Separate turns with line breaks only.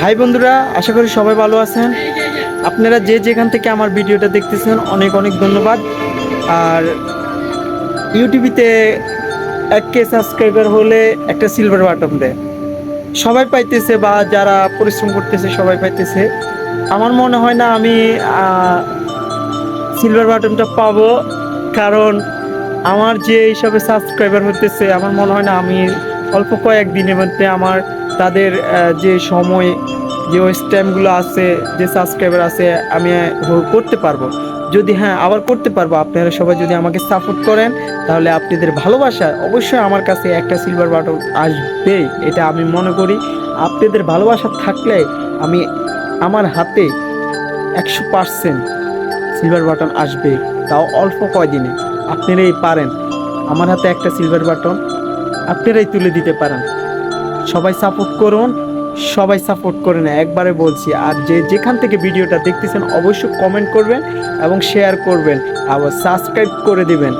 High বন্ধুরা, আশা করি সবাই ভালো আছেন। আপনারা যে যেখান থেকে আমার ভিডিওটা দেখতেছেন, অনেক অনেক ধন্যবাদ। আর ইউটিউবিতে এক কে সাবস্ক্রাইবার হলে একটা সিলভার বাটন দেয়। সবাই পাইতেছে বা যারা পরিশ্রম করতেছে, সবাই পাইতেছে। আমার মনে হয় না আমি সিলভার বাটনটা পাবো। কারণ আমার যে হিসাবে সাবস্ক্রাইবার হতেছে আমার মনে হয় না আমি অল্প কয়েক দিনের মধ্যে আমার তাদের যে সময়, যে স্ট্যাম্পগুলো আছে, যে সাবস্ক্রাইবার আছে, আমি করতে পারব। যদি হ্যাঁ আবার করতে পারব, আপনারা সবাই যদি আমাকে সাপোর্ট করেন, তাহলে আপনাদের ভালোবাসা অবশ্যই আমার কাছে একটা সিলভার বাটন আসবে এটা আমি মনে করি, আপনাদের ভালোবাসা থাকলে আমি আমার হাতে একশো পার্সেন্ট সিলভার বাটন আসবে। তাও অল্প কয়দিনে। আপনারাই পারেন। আমার হাতে একটা সিলভার বাটন আপনারাই তুলে দিতে পারেন। সবাই সাপোর্ট করুন, সবাই সাপোর্ট করে না একবারে বলছি, আর যে যেখান থেকে ভিডিওটা দেখতেছেন, অবশ্যই কমেন্ট করবেন এবং শেয়ার করবেন। আবার সাবস্ক্রাইব করে দিবেন।